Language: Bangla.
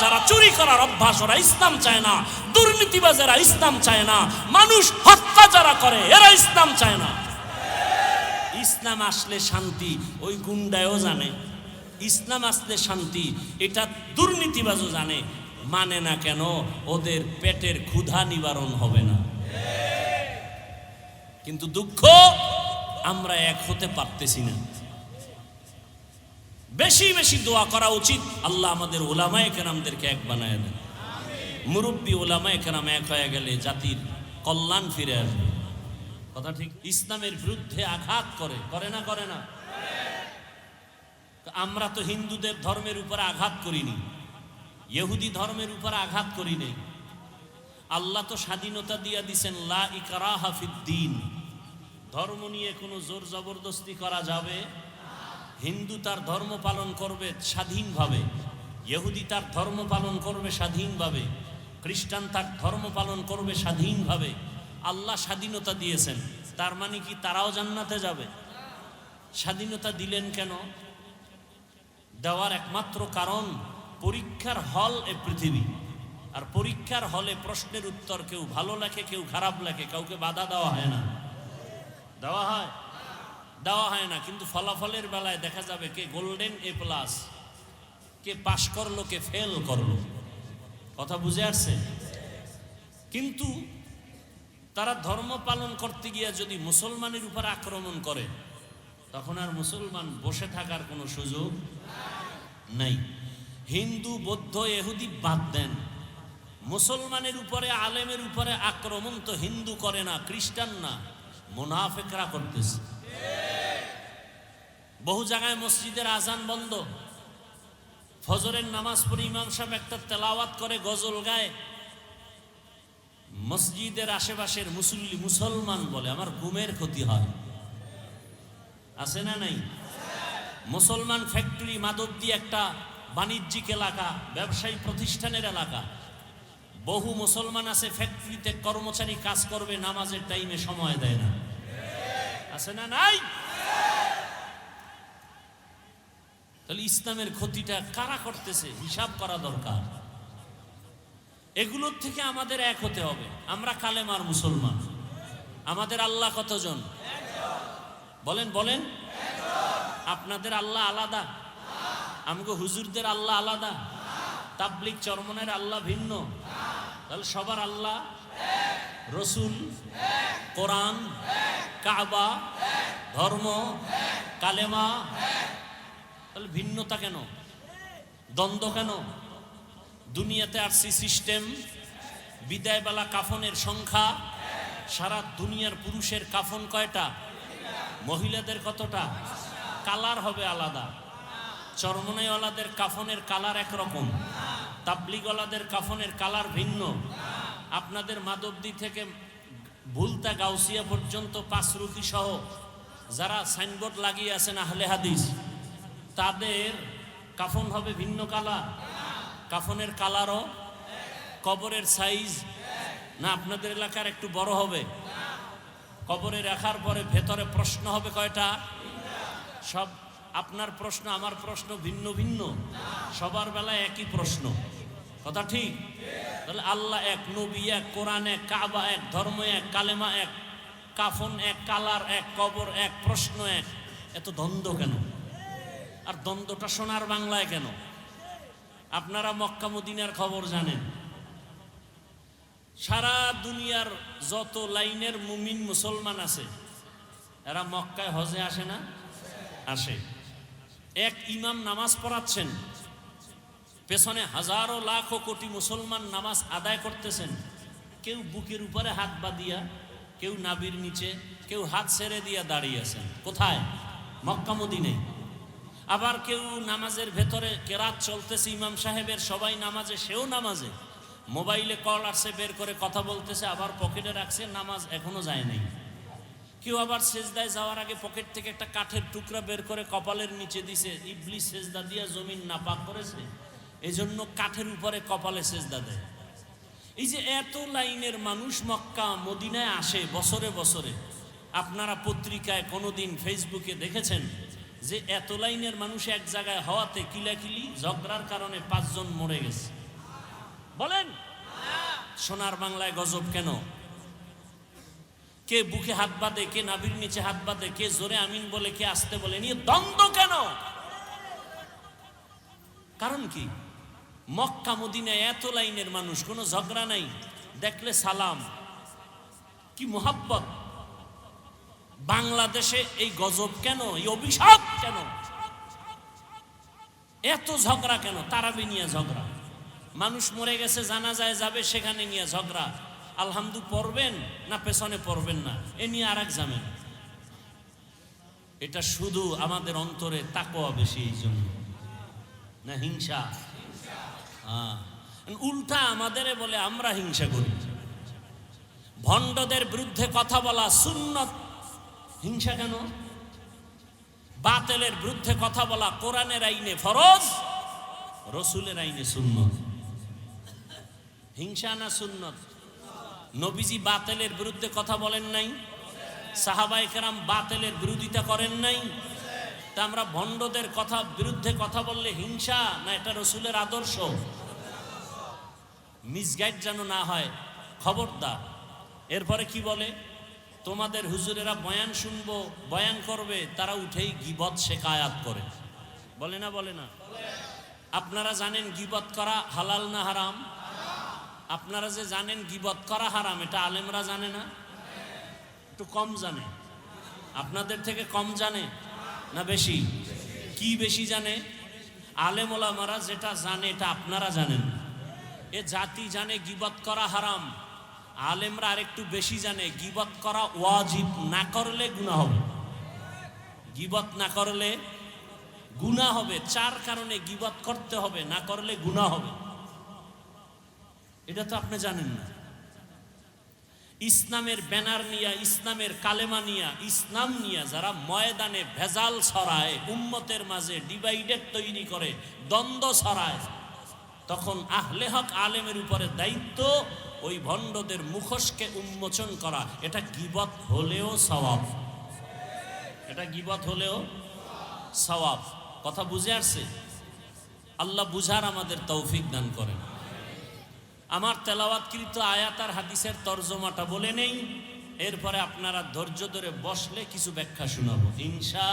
যারা চুরি করার অভ্যাস, ওরা ইসলাম চায় না। দুর্নীতিবাজেরা ইসলাম চায় না। মানুষ হত্যা যারা করে, এরা ইসলাম চায় না। ইসলাম আসলে শান্তি, ওই গুন্ডায়ও জানে। ইসলাম আসলে শান্তি, এটা দুর্নীতিবাজও জানে। মানে না কেন, ওদের পেটের ক্ষুধা নিবারণ হবে না। কিন্তু দুঃখ, আমরা এক হতে পারতেছি না। বেশি বেশি দোয়া করা উচিত। আল্লাহ আমাদের ওলামায় কেরামদেরকে এক বানায় দেন। মুরব্বী ওলামায় কেরাম এক হয়ে গেলে জাতির কল্যাণ ফিরে আসবে। কথা ঠিক? ইসলামের বিরুদ্ধে আঘাত করে। করে না করে না? আমরা তো হিন্দুদের ধর্মের উপরে আঘাত করিনি। ইহুদি ধর্মের উপরে আঘাত করি নেই। আল্লাহ তো স্বাধীনতা দিয়া দিছেন, লা ইকরাহা ফিদ্দিন ধর্ম নিয়ে কোনো জোর জবরদস্তি করা যাবে? হিন্দু তার ধর্ম পালন করবে স্বাধীনভাবে, ইহুদি তার ধর্ম পালন করবে স্বাধীনভাবে, খ্রিস্টান তার ধর্ম পালন করবে স্বাধীনভাবে। আল্লাহ স্বাধীনতা দিয়েছেন, তার মানে কি তারাও জান্নাতে যাবে? স্বাধীনতা দিলেন কেন? দেওয়ার একমাত্র কারণ পরীক্ষার হল এ পৃথিবী। আর পরীক্ষার হলে প্রশ্নের উত্তর কেউ ভালো লাগে কেউ খারাপ লাগে কাউকে বাধা দেওয়া হয় না। দেওয়া হয়? দেওয়া হয় না, কিন্তু ফলাফলের বেলায় দেখা যাবে কে গোল্ডেন এ প্লাস কে পাশ করল, কে ফেল করল। কথা বুঝে আসছে? কিন্তু তারা ধর্ম পালন করতে গিয়ে যদি মুসলমানের উপর আক্রমণ করে, তখন আর মুসলমান বসে থাকার কোনো সুযোগ নাই। হিন্দু, বৌদ্ধ এহুদি বাদ দেন। মুসলমানের উপরে, আলেমের উপরে আক্রমণ তো হিন্দু করে না, খ্রিস্টান না, মুনাফেকরা করতেছে। বহু জায়গায় মসজিদের আজান বন্ধ। ফজরের নামাজ পড়ে ইমাম সাহেব একটা তেলাওয়াত করে, গজল গায়। মসজিদের আশেপাশের মুসল্লি মুসলমান বলে, আমার ঘুমের ক্ষতি হয়। আছে না নাই? মুসলমান ফ্যাক্টরি মাদবদি একটা বাণিজ্যিক এলাকা, ব্যবসায়ী প্রতিষ্ঠানের এলাকা। বহু মুসলমান আছে ফ্যাক্টরিতে কর্মচারী কাজ করবে, নামাজের টাইমে সময় দেয় না। আছে না নাই? তাহলে ইসলামের ক্ষতিটা কারা করতেছে? হিসাব করা দরকার। এগুলোর থেকে আমাদের এক হতে হবে। আমরা কালেমার মুসলমান। আমাদের আল্লাহ কতজন? বলেন বলেন। আপনাদের আল্লাহ আলাদা। আমাকে হুজুরদের আল্লাহ আলাদা। তাবলিক চরমনের আল্লাহ ভিন্ন। তাহলে সবার আল্লাহ রসুল, কোরআন, কাবা, ধর্ম, কালেমা তাহলে ভিন্নতা কেন? দ্বন্দ্ব কেন? দুনিয়াতে আসছি সিস্টেম, বিদায়বেলা কাফনের সংখ্যা, সারা দুনিয়ার পুরুষের কাফন কয়টা? মহিলাদের কতটা? কালার হবে আলাদা। চরমনাইওয়ালাদের কাফনের কালার একরকম। তাবলিগওয়ালাদের কাফনের কালার ভিন্ন। আপনাদের মাদবদি থেকে ভুলতা গাউসিয়া পর্যন্ত পাঁচরুকি সহ যারা সাইনবোর্ড লাগিয়ে আছেন আহলে হাদিস। তাদের কাফন হবে ভিন্ন কালার। কাফনের কালারও কবরের সাইজ। না, আপনাদের এলাকার একটু বড় হবে। কবরে রাখার পরে ভেতরে প্রশ্ন হবে কয়টা? সব আপনার প্রশ্ন, আমার প্রশ্ন ভিন্ন ভিন্ন। সবার বেলায় একই প্রশ্ন। কথা ঠিক? তাহলে আল্লাহ এক, নবী এক, কোরআন এক, কাবা এক, ধর্ম এক, কালেমা এক, কাফন এক, কালার এক, কবর এক, প্রশ্ন এক। এত দ্বন্দ্ব কেন? আর দ্বন্দ্বটা সোনার বাংলায় কেন? আপনারা মক্কা মদিনার খবর জানেন। সারা দুনিয়ার যত লাইনের মুমিন মুসলমান আছে, এরা মক্কায় হজে আসে না? আসে। এক ইমাম নামাজ পড়াচ্ছেন, পেছনে হাজারো লাখো কোটি মুসলমান নামাজ আদায় করতেছেন। কেউ বুকের উপরে হাত বাঁধিয়া, কেউ নাবির নিচে, কেউ হাত ছেড়ে দিয়া দাঁড়িয়ে আছেন। কোথায়? মক্কা মদিনে আবার কেউ নামাজের ভেতরে কেরাত চলতেছে, ইমাম সাহেবের সবাই নামাজে, সেও নামাজে। মোবাইলে কল আসছে, বের করে কথা বলতেছে, আবার পকেটে রাখছে, নামাজ এখনও যায় নাই। কেউ আবার সেজদায় যাওয়ার আগে পকেট থেকে একটা কাঠের টুকরা বের করে কপালের নিচে দিছে ইবলি সেজদা দিয়া জমিন নাপাক করেছে এই জন্য কাঠের উপরে কপালে সেজদা দেয়। এই যে এত লাইনের মানুষ মক্কা, মদিনায় আসে বছরে বছরে, আপনারা পত্রিকায় কোনোদিন ফেসবুকে দেখেছেন? যে এত লাইনের মানুষ এক জায়গায় হওয়াতে কিলাকিলি, ঝগড়ার কারণে পাঁচজন মরে গেছে। বলেন? সোনার বাংলায় গজব কেন? কে বুকে হাত বাঁধে, কে নাভির নিচে হাত বাঁধে, কে জোরে আমিন বলে, কে আসতে বলে, নিয়ে দ্বন্দ্ব কেন? কারণ কি? মক্কা, মদিনায় এত লাইনের মানুষ, কোনো ঝগড়া নাই। দেখলে সালাম। কি মোহাব্বত? বাংলাদেশে এই গজব কেন? এই অভিশাপ কেন? এত ঝগড়া কেন? তারাবি নিয়ে ঝগড়া। মানুষ মরে গেছে জানা যায় যাবে, সেখানে নিয়ে ঝগড়া। আলহামদু পড়বেন না পেছনে পড়বেন না? এ নিয়ে আর এক জামেন এটা শুধু আমাদের অন্তরে তাকোয়া বেশি এই জন্য। না, হিংসা? হ্যাঁ। উল্টা আমাদের বলে, আমরা হিংসা করি। ভণ্ডদের বিরুদ্ধে কথা বলা সুন্নত হিংসা কেন? বাতেলের বিরুদ্ধে কথা বলা কোরআনের আইনে ফরজ, রসুলের আইনে সুন্নত। হিংসা না সুন্নত? নবীজি বাতেলের বিরুদ্ধে কথা বলেন নাই? সাহাবাই কেরাম বাতেলের বিরোধিতা করেন নাই? তা আমরা ভণ্ডদের কথা, বিরুদ্ধে কথা বললে হিংসা না এটা রসুলের আদর্শ? মিসগাইড যেন না হয়, খবরদার। এরপরে কি বলে? তোমাদের হুজুরেরা বয়ান শুনব, বয়ান করবে, তারা উঠেই গিবত শেখায়াত করে। বলে না বলে না? আপনারা জানেন গিবত করা হালাল না হারাম? আপনারা যে জানেন গিবত করা হারাম, এটা আলেমরা জানে না? একটু কম জানে। আপনাদের থেকে কম জানে না বেশি? কি বেশি জানে? আলেম ওলামারা যেটা জানে, এটা আপনারা জানেন। এ জাতি জানে গিবত করা হারাম। আলেমরা আরেকটু বেশি জানে গিবত করা ওয়াজিব না করলে গুনাহ হবে। গিবত না করলে গুনাহ হবে, চার কারণে গিবত করতে হবে, না করলে গুনাহ হবে। এটা তো আপনি জানেন না। ইসলামের ব্যানার নিয়া, ইসলামের কালেমা নিয়া, ইসলাম নিয়া যারা ময়দানে ভেজাল ছড়ায়, উম্মতের মাঝে ডিভাইডেড তৈরি করে, দ্বন্দ্ব ছড়ায়, তখন আহলে হক আলেমের উপরে দায়িত্ব ওই ভণ্ডদের মুখোশকে উন্মোচন করা, এটা গিবত হলেও সওয়াব। এটা গিবত হলেও সওয়াব। কথা বুঝে আসছে? আল্লাহ বুঝার আমাদের তৌফিক দান করেন। আমার তেলাওয়াতকৃত আয়াত আর হাদিসের তর্জমাটা বলে নেই। এরপরে আপনারা ধৈর্য ধরে বসলে কিছু ব্যাখ্যা শোনাবো। ইনশা